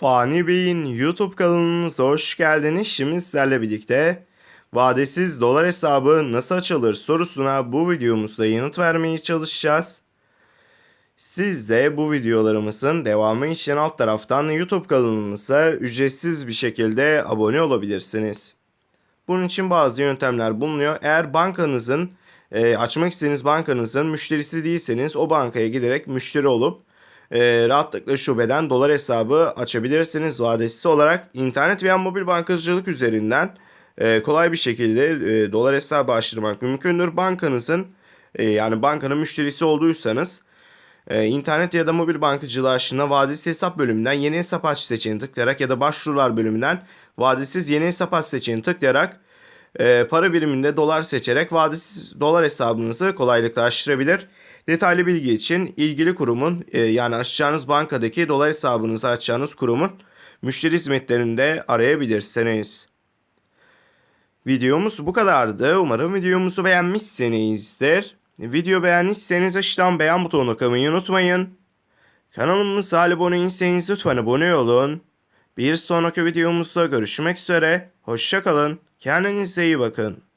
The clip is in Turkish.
Fani Bey'in YouTube kanalımıza hoş geldiniz. Şimdi sizlerle birlikte vadesiz dolar hesabı nasıl açılır sorusuna bu videomuzda yanıt vermeye çalışacağız. Siz de bu videolarımızın devamı için alt taraftan YouTube kanalımıza ücretsiz bir şekilde abone olabilirsiniz. Bunun için bazı yöntemler bulunuyor. Eğer bankanızın e, açmak istediğiniz bankanızın müşterisi değilseniz o bankaya giderek müşteri olup e, rahatlıkla şubeden dolar hesabı açabilirsiniz vadesiz olarak internet veya mobil bankacılık üzerinden e, kolay bir şekilde e, dolar hesabı açtırmak mümkündür. Bankanızın e, yani bankanın müşterisi olduysanız e, internet ya da mobil bankacılığı aşına vadesiz hesap bölümünden yeni hesap aç seçeneğini tıklayarak ya da başvurular bölümünden vadesiz yeni hesap aç seçeneğini tıklayarak e, para biriminde dolar seçerek vadesiz dolar hesabınızı kolaylıkla açtırabilir. Detaylı bilgi için ilgili kurumun e, yani açacağınız bankadaki dolar hesabınızı açacağınız kurumun müşteri hizmetlerinde arayabilirsiniz. Videomuz bu kadardı. Umarım videomuzu beğenmişsinizdir. Video beğendiyseniz aşağıdan beğen butonuna kılmayı unutmayın. Kanalımıza abone değilseniz lütfen abone olun. Bir sonraki videomuzda görüşmek üzere. Hoşçakalın. Kendinize iyi bakın.